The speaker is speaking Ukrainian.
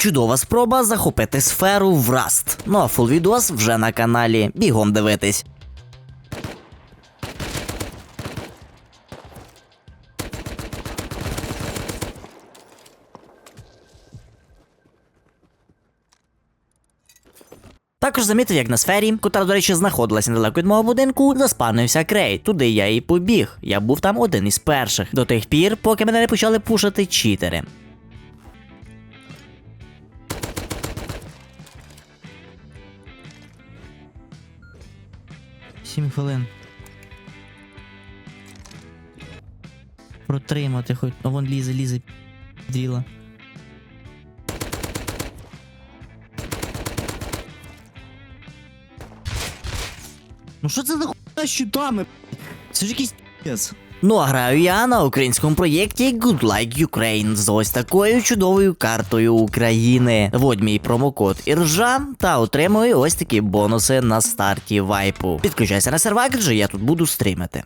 Чудова спроба захопити сферу в Rust. Ну а фул відос вже на каналі. Бігом дивитись. Також замітив, як на сфері, котра, до речі, знаходилася недалеко від мого будинку, заспавнився крей. Туди я і побіг. Я був там один із перших. До тих пір, поки мене не почали пушити читери. Сім хвилин. Протримати хоч. О, вон лізе, лізе. Діла. Ну що це за хуйня з щитами? Це ж якийсь піс. Ну а граю я на українському проєкті Good Like Ukraine з ось такою чудовою картою України. Вводь мій промокод іржа та отримую ось такі бонуси на старті вайпу. Підключайся на сервак, адже я тут буду стрімити.